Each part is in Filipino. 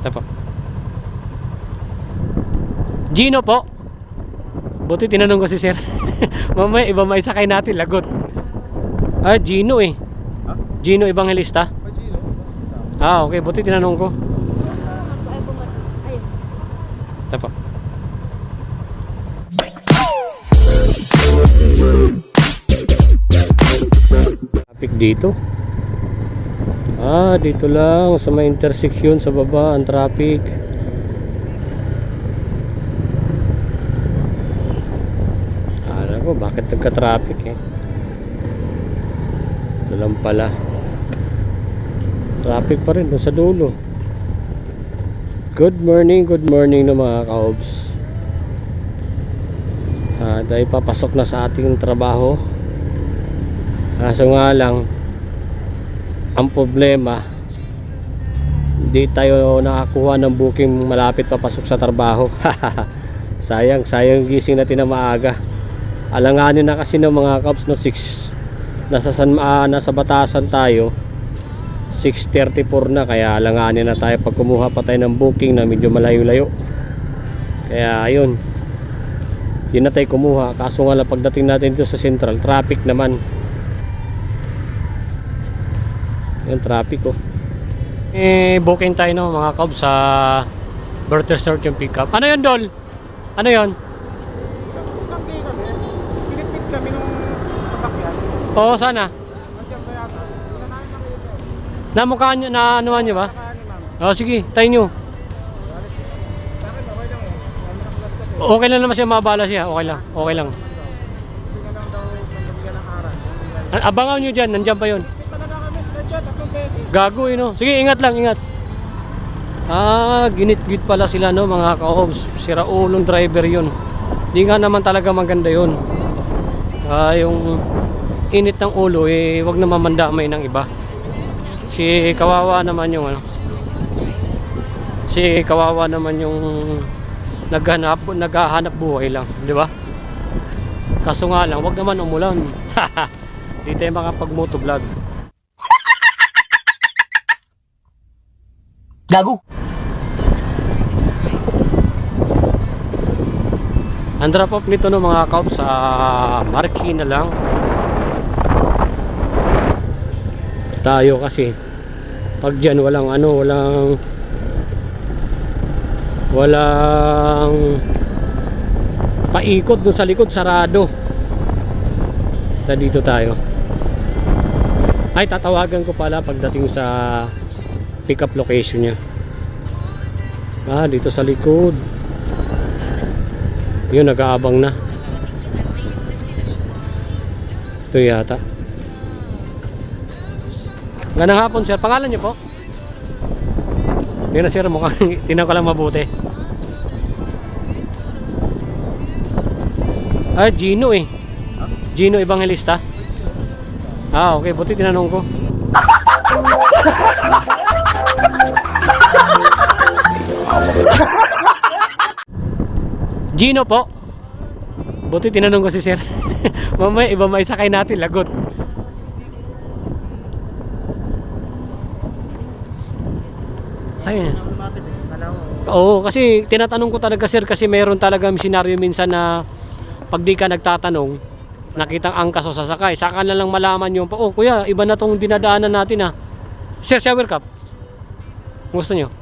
Ito po. Gino po. Buti tinanong ko si sir. Mamaya iba may sakay natin, lagot. Ah, Gino eh. Ha? Gino Evangelista. Ay, Gino. Ah, okay. Buti tinanong ko. Ito po. Traffic dito. Ah, dito lang sa may intersection sa baba ang traffic. Alam ko bakit nagka-traffic eh. Ito lang pala. Traffic pa rin doon sa dulo. Good morning, good morning no mga kaobs. Ah, dahil papasok na sa ating trabaho. Kaso nga lang, ang problema, hindi tayo nakakuha ng booking malapit papasok sa trabaho. sayang, sayang gising natin na maaga. Alanganin na kasi ng mga kaobs no? 6 nasa San ah, nasa batasan tayo. 6.34 na kaya alanganin na tayo. Pag kumuha pa tayo ng booking na medyo malayo-layo. Kaya ayun. Yun na tayo kumuha. Kaso nga lang pagdating natin dito sa central traffic naman yung traffic oh eh booking tayo no mga kabs sa birth resort yung pick up ano yun Dol? ano yun? Pinipit kami nung sasakyan. oo sana namukha nyo na anuhan nyo ba? Namin. oh sige tayo nyo okay lang naman siya mabala siya okay lang okay lang abangan nyo dyan nandyan pa yun Gago eh no. Sige, ingat lang, ingat. Ah, ginit-git pala sila no mga ka-homes. Sira ulong driver yun. Di nga naman talaga maganda yun. Ah, yung init ng ulo eh wag na mamandamay ng iba. Si kawawa naman yung ano. Si kawawa naman yung naghanap naghahanap buhay lang, di ba? Kaso nga lang, wag naman umulan. Di tayo makapag-moto vlog. Gago. Ang drop off nito no mga kaup sa Marikina lang. Tayo kasi pag dyan walang ano, walang walang paikot dun sa likod sarado. Ta dito tayo. Ay tatawagan ko pala pagdating sa pick up location niya. Ah, dito sa likod. Yun, nag-aabang na. Ito yata. Ganang hapon, sir. Pangalan niyo po? Yun na, sir. Mukhang tinan ko lang mabuti. Ah, Gino eh. Gino Evangelista. Ah, okay. Buti tinanong ko. Gino po. Buti tinanong ko si sir. Mamaya iba may sakay natin lagot. Ayun. Oo, kasi tinatanong ko talaga sir kasi mayroon talaga senaryo minsan na pag di ka nagtatanong, nakitang angkas o sasakay, saka na lang malaman yung, oh kuya, iba na tong dinadaanan natin ah. Sir, shower cup. Gusto nyo?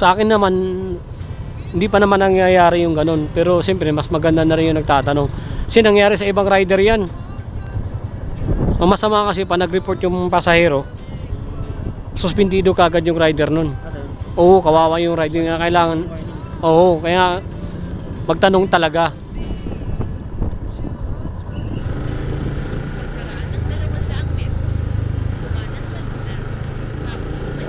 Sa akin naman, hindi pa naman nangyayari yung ganun. Pero siyempre, mas maganda na rin yung nagtatanong. Kasi nangyari sa ibang rider yan. Ang masama kasi pa nag-report yung pasahero, suspindido kagad yung rider nun. Oo, kawawa yung rider nga kailangan. Oo, kaya magtanong talaga.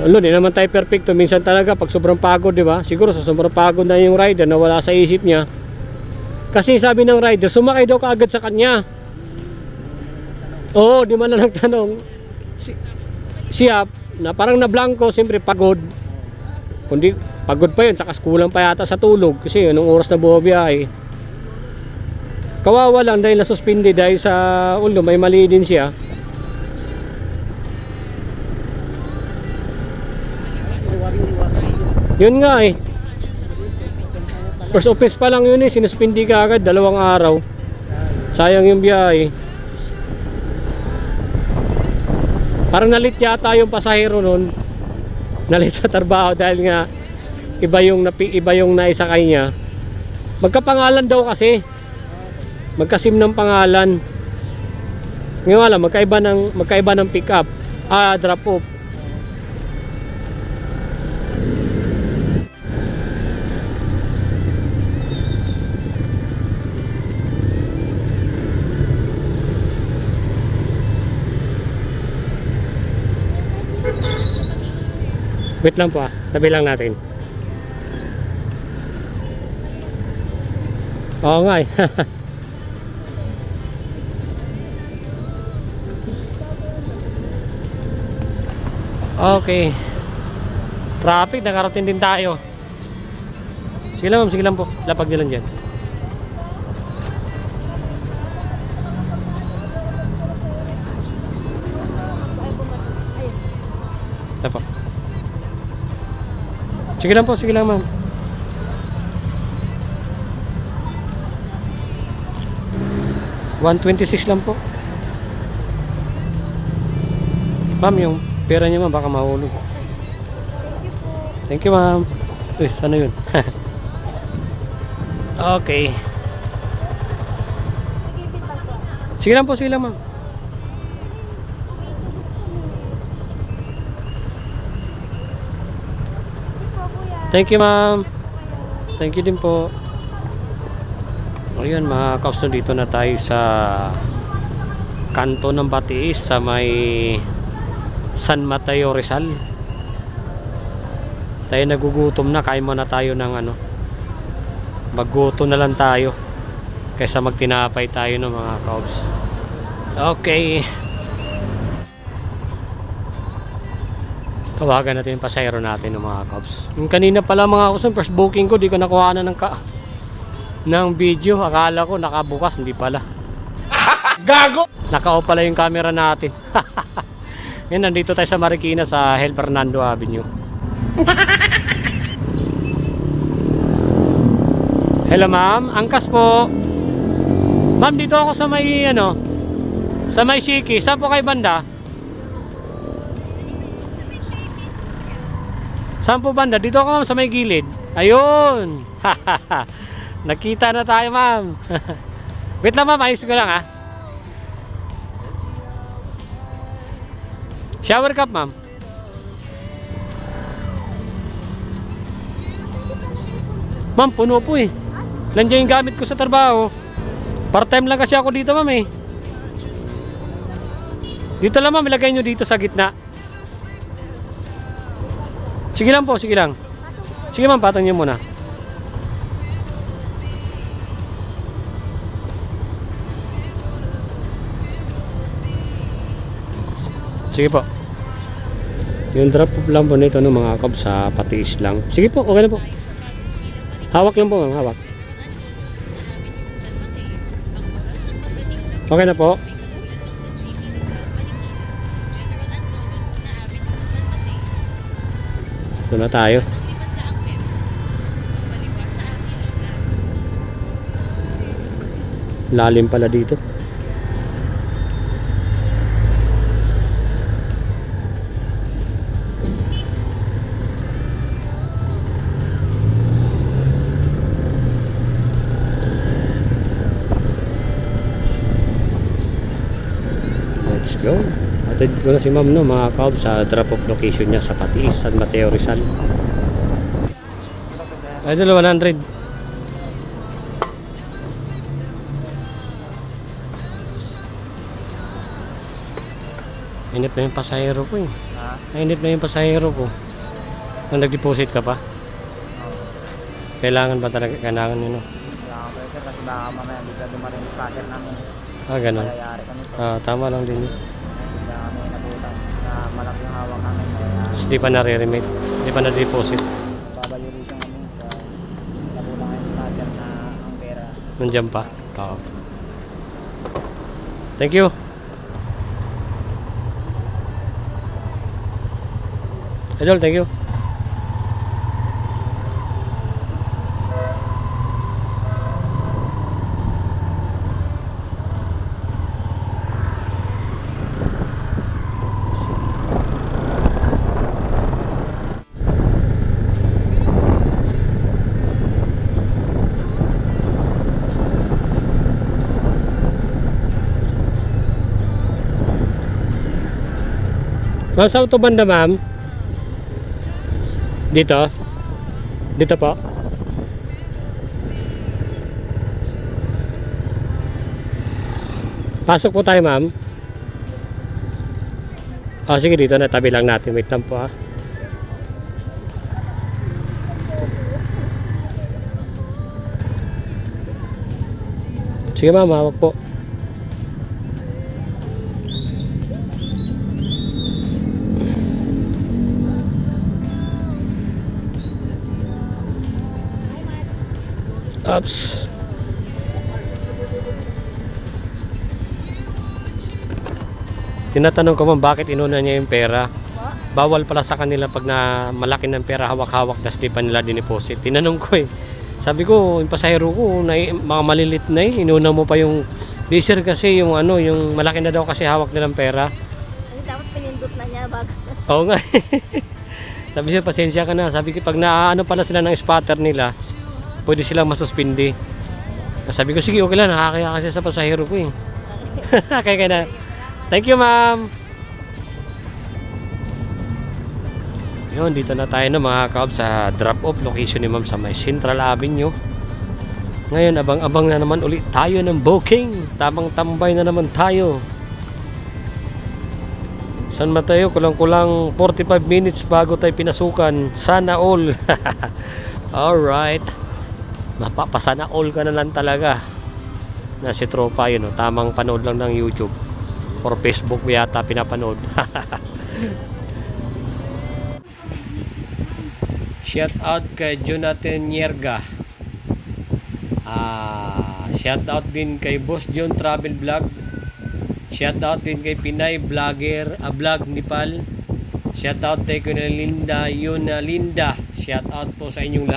Ano, di naman tayo perfecto. Minsan talaga pag sobrang pagod, di ba? Siguro sa sobrang pagod na yung rider na wala sa isip niya. Kasi sabi ng rider, sumakay daw kaagad sa kanya. Oo, di man na nagtanong. Si, siya, na parang na blanco, siyempre pagod. Kundi pagod pa yun, tsaka kulang pa yata sa tulog. Kasi nung oras na bumabiyahe. Kawawa lang dahil nasuspindi dahil sa ulo, may mali din siya. Yun nga eh. First office pa lang yun eh, sinuspindi ka agad, dalawang araw. Sayang yung biyahe. Parang nalit yata yung pasahero nun. Nalit sa trabaho dahil nga iba yung napi, iba yung naisakay niya. Magkapangalan daw kasi. Magkasim ng pangalan. Ngayon nga lang, magkaiba ng, magkaiba ng pick up. Ah, drop off. Wait lang po ah. Tabi lang natin. Oo nga eh. okay. Traffic, nakarating din tayo. Sige lang sige lang po. Lapag nyo lang dyan. Sige lang po, sige lang ma'am. One twenty-six lang po. Ma'am, yung pera niyo ma'am baka mahulog. Thank you ma'am. Uy, sana yun? okay. Sige lang po, sige lang ma'am. Thank you po, kuya. Thank you ma'am. Thank you din po. Ayun mga kausto dito na tayo sa kanto ng Batiis sa may San Mateo Rizal. Tayo nagugutom na, kain muna tayo ng ano. Magguto na lang tayo kaysa magtinapay tayo ng mga kaubs. Okay. Tawagan natin yung pasayro natin ng mga Cubs. Yung kanina pala mga Cubs, first booking ko, di ko nakuha na ng, ka ng video. Akala ko nakabukas, hindi pala. Gago! Naka-off pala yung camera natin. Ngayon, nandito tayo sa Marikina sa El Fernando Avenue. Hello ma'am, angkas po. Ma'am, dito ako sa may ano, sa may Siki. Saan po kay banda? Saan po banda? Dito ako ma'am sa may gilid. Ayun. Nakita na tayo ma'am. Wait lang ma'am, ayos ko lang ah. Shower cup ma'am. Ma'am, puno po eh. Nandiyan yung gamit ko sa trabaho. Part-time lang kasi ako dito ma'am eh. Dito lang ma'am, ilagay nyo dito sa gitna. Sige lang po, sige lang. Sige ma'am, patong nyo muna. Sige po. Yung drop lang po nito ng mga kab sa patiis lang. Sige po, okay na po. Hawak lang po ma'am, hawak. Okay na po. Doon na tayo. Lalim pala dito. Let's go. Atid ko na si ma'am no, mga kaob sa drop off location niya sa Patiis, San Mateo Rizal. Idol 100. Init na yung pasahero ko eh. Ha? Init na yung pasahero ko. Nung nag-deposit ka pa? Kailangan ba talaga? Kailangan yun no? Kaya ako pwede kasi baka mamaya hindi ka dumating yung cutter namin. Ah, ganun. Ah, tama lang din yun. Kaya Tapos di pa na-remit. Di pa na-deposit. babayuritan kami. Kaya nabutan kami yung cutter na ang pera. Nandiyan pa. Oo. Thank you. Idol, thank you. Ma'am, sa autobanda ma'am? Dito? Dito po? Pasok po tayo ma'am. Oh, sige dito na tabi lang natin. Wait lang po ah. Sige ma'am, hawak po. Ups. Tinatanong ko ma'am bakit inuna niya yung pera. Bawal pala sa kanila pag na malaki ng pera hawak-hawak das di pa nila dineposit. Tinanong ko eh. Sabi ko, yung pasahero ko, na, mga malilit na eh, inuna mo pa yung leaser kasi yung ano, yung malaki na daw kasi hawak nilang pera. Ay, dapat pinindot na niya bago. Oo nga. Sabi siya, pasensya ka na. Sabi ko, pag naano pala sila ng spotter nila, pwede silang masuspindi. Sabi ko, sige, okay lang. Nakakaya kasi sa pasahero ko eh. Kaya kaya na. Thank you, ma'am. Yun, dito na tayo na mga kaob sa drop-off location ni ma'am sa may Central Avenue. Ngayon, abang-abang na naman ulit tayo ng booking. Tamang tambay na naman tayo. San Mateo, kulang-kulang 45 minutes bago tayo pinasukan. Sana all. Alright. Mapapasana all ka na lang talaga. Na si Tropa yun, oh. tamang panood lang ng YouTube. Or Facebook yata pinapanood. shout out kay Jonathan Yerga. Ah, shout out din kay Boss John Travel Vlog. Shout out din kay Pinay Vlogger, a vlog Nepal. Shout out kay Linda, Yuna Linda. Shout out po sa inyong lahat.